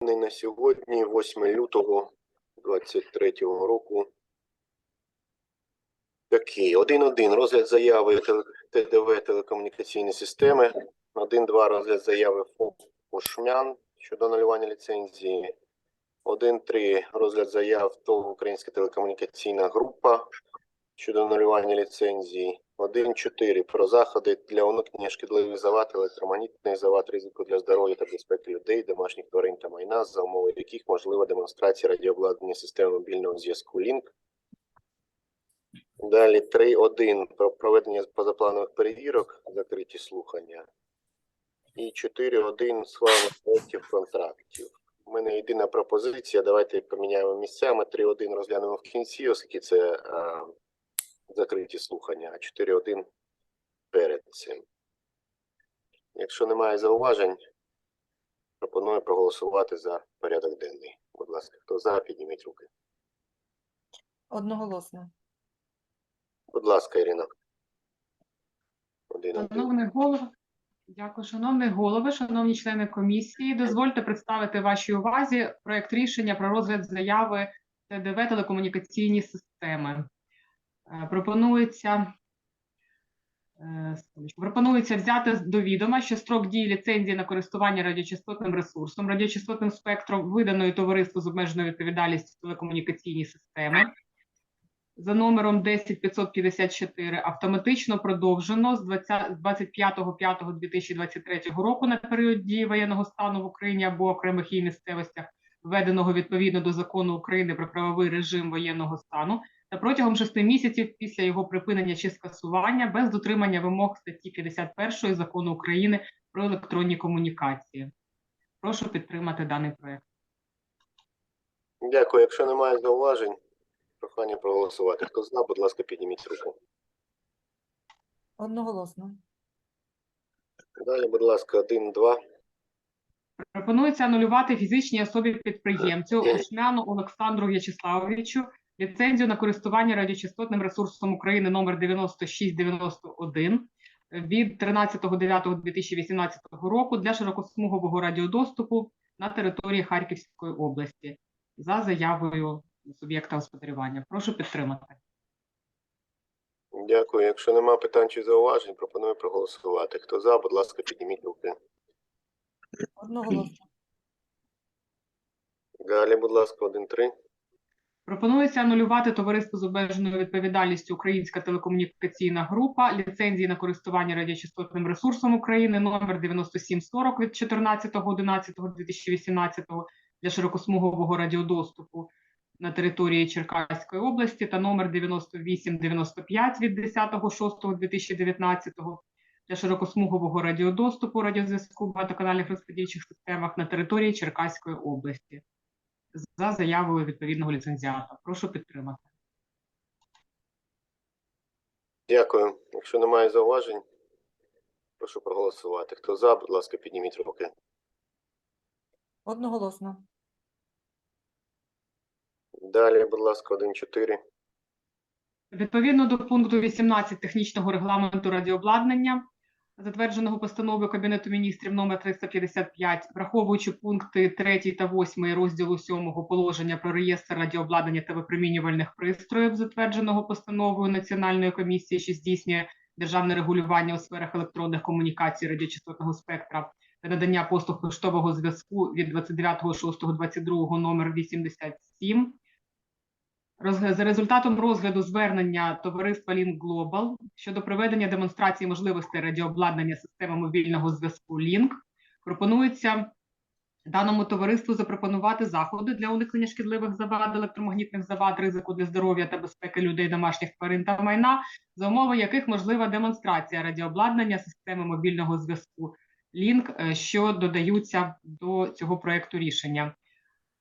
на сьогодні, 8 лютого 2023 року. Такий. 1.1. Розгляд заяви ТДВ телекомунікаційні системи. 1.2. Розгляд заяви ФОП Ошмян щодо анулювання ліцензії. 1.3. Розгляд заяв ТОВ Українська телекомунікаційна група щодо анулювання ліцензії. 1.4. Про заходи для уникнення шкідливих завад, електромагнітних завад, ризику для здоров'я та безпеки людей, домашніх тварин та майна, за умови яких можлива демонстрація радіообладнання системи мобільного зв'язку Лінк. Далі 3.1. Про проведення позапланових перевірок, закриті слухання. І 4.1. Схвалення проєктів контрактів. У мене єдина пропозиція. Давайте поміняємо місцями. 3.1 розглянемо в кінці, оскільки це е, закриті слухання, а 4.1 перед цим. Якщо немає зауважень, пропоную проголосувати за порядок денний. Будь ласка, хто за, підніміть руки. Одноголосно. Будь ласка, Ірина. Один, один. Шановний голово, дякую, шановний голови, шановні члени комісії. Дозвольте представити вашій увазі проект рішення про розгляд заяви ТДВ телекомунікаційні системи. Е, Пропонується е, пропонується взяти до відома, що строк дії ліцензії на користування радіочастотним ресурсом, радіочастотним спектром, виданої товариству з обмеженою відповідальністю телекомунікаційні системи за номером 10554 автоматично продовжено з 20 з 25.05.2023 року на період дії воєнного стану в Україні або окремих її місцевостях, введеного відповідно до закону України про правовий режим воєнного стану, та протягом шести місяців після його припинення чи скасування без дотримання вимог статті 51 закону України про електронні комунікації. Прошу підтримати даний проект. Дякую. Якщо немає зауважень, прохання проголосувати. Хто за, будь ласка, підніміть руку. Одноголосно. Далі, будь ласка, 1, 2. Пропонується анулювати фізичній особі підприємцю Ошмяну Олександру В'ячеславовичу ліцензію на користування радіочастотним ресурсом України номер 9691 від 13.09.2018 року для широкосмугового радіодоступу на території Харківської області за заявою суб'єкта господарювання. Прошу підтримати. Дякую. Якщо нема питань чи зауважень, пропоную проголосувати. Хто за, будь ласка, підніміть руки. Одноголосно. Далі, будь ласка, 1, 3. Пропонується анулювати товариство з обмеженою відповідальністю Українська телекомунікаційна група ліцензії на користування радіочастотним ресурсом України номер 9740 від 14.11.2018 для широкосмугового радіодоступу на території Черкаської області та номер 9895 від 10.06.2019 для широкосмугового радіодоступу радіозв'язку в багатоканальних розподільчих системах на території Черкаської області за заявою відповідного ліцензіата. Прошу підтримати. Дякую. Якщо немає зауважень, прошу проголосувати. Хто за, будь ласка, підніміть руки. Одноголосно. Далі, будь ласка, 1, 4. Відповідно до пункту 18 технічного регламенту радіообладнання, затвердженого постановою Кабінету міністрів номер 355, враховуючи пункти 3 та 8 розділу 7 положення про реєстр радіообладнання та випромінювальних пристроїв, затвердженого постановою Національної комісії, що здійснює державне регулювання у сферах електронних комунікацій радіочастотного спектра та надання послуг поштового зв'язку від 29.06.22 номер 87, Розгля- За результатом розгляду звернення товариства Link Global щодо проведення демонстрації можливостей радіообладнання системи мобільного зв'язку Link, пропонується даному товариству запропонувати заходи для уникнення шкідливих завад, електромагнітних завад, ризику для здоров'я та безпеки людей, домашніх тварин та майна, за умови яких можлива демонстрація радіообладнання системи мобільного зв'язку Link, е, що додаються до цього проекту рішення.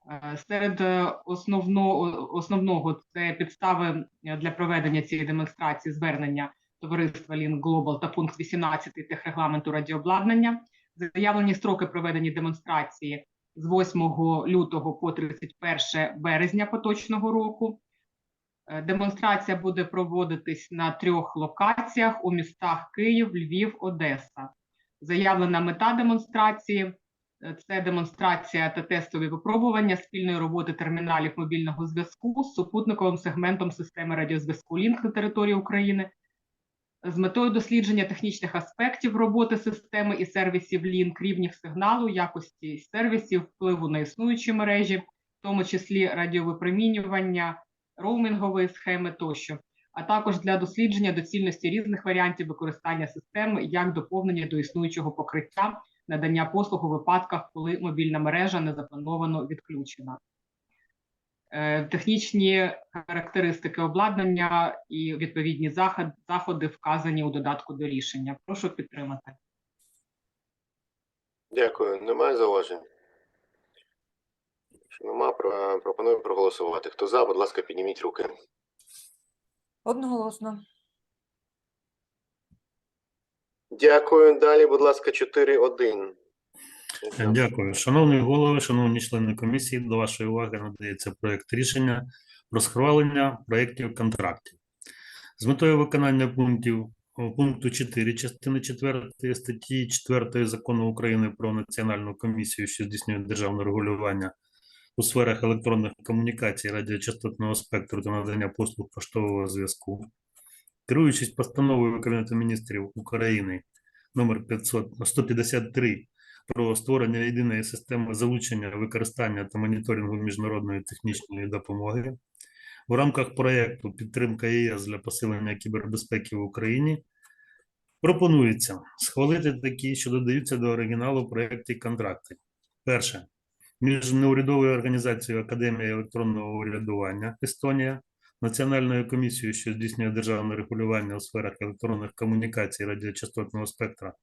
Е, Серед е, основного, основного це підстави е, для проведення цієї демонстрації звернення товариства Link Global та пункт 18 техрегламенту радіообладнання. Заявлені строки проведення демонстрації з 8 лютого по 31 березня поточного року. Демонстрація буде проводитись на трьох локаціях у містах Київ, Львів, Одеса. Заявлена мета демонстрації Це демонстрація та тестові випробування спільної роботи терміналів мобільного зв'язку з супутниковим сегментом системи радіозв'язку Лінк на території України з метою дослідження технічних аспектів роботи системи і сервісів Лінк, рівнів сигналу, якості сервісів, впливу на існуючі мережі, в тому числі радіовипромінювання, роумінгової схеми тощо, а також для дослідження доцільності різних варіантів використання системи як доповнення до існуючого покриття надання послуг у випадках, коли мобільна мережа не заплановано відключена. Е, Технічні характеристики обладнання і відповідні заходи вказані у додатку до рішення. Прошу підтримати. Дякую. Немає зауважень? Якщо нема, про- пропоную проголосувати. Хто за, будь ласка, підніміть руки. Одноголосно. Дякую. Далі, будь ласка, 4-1. Дякую. Шановний голово, шановні члени комісії, до вашої уваги надається проект рішення про схвалення проєктів контрактів. З метою виконання пунктів пункту 4 частини 4 статті 4 Закону України про Національну комісію, що здійснює державне регулювання у сферах електронних комунікацій, радіочастотного спектру та надання послуг поштового зв'язку, керуючись постановою Кабінету міністрів України номер 500 153 про створення єдиної системи залучення, використання та моніторингу міжнародної технічної допомоги в рамках проєкту Підтримка ЄС для посилення кібербезпеки в Україні пропонується схвалити такі, що додаються до оригіналу проєктів контракти. Перше. Між неурядовою організацією Академія електронного урядування Естонія, Національною комісією, що здійснює державне регулювання у сферах електронних комунікацій радіочастотного спектра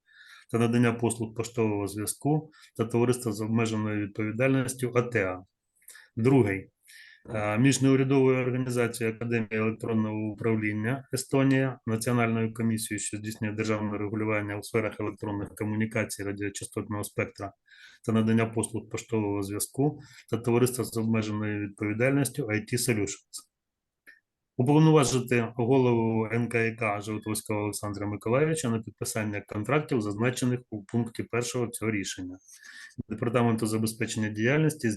та надання послуг поштового зв'язку та товариство з обмеженою відповідальністю АТА. Другий між неурядовою організацією Академія електронного управління Естонія, Національною комісією, що здійснює державне регулювання у сферах електронних комунікацій радіочастотного спектра та надання послуг поштового зв'язку та товариство з обмеженою відповідальністю IT Solutions. Уповноважити голову НКК Животовського Олександра Миколаївича на підписання контрактів, зазначених у пункті першого цього рішення. Департаменту забезпечення діяльності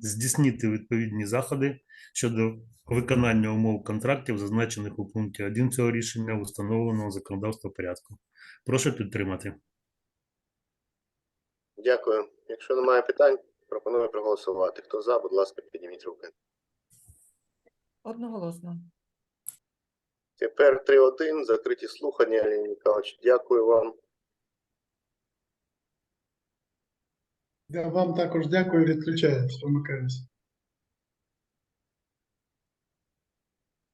здійснити відповідні заходи щодо виконання умов контрактів, зазначених у пункті 1 цього рішення в установленому законодавство порядку. Прошу підтримати. Дякую. Якщо немає питань, пропоную проголосувати. Хто за, будь ласка, підніміть руки. Одноголосно. Тепер 3-1. Закриті слухання, Олег Ніколаївич. Дякую вам. Я вам також дякую, відключаюсь, вимикаюсь.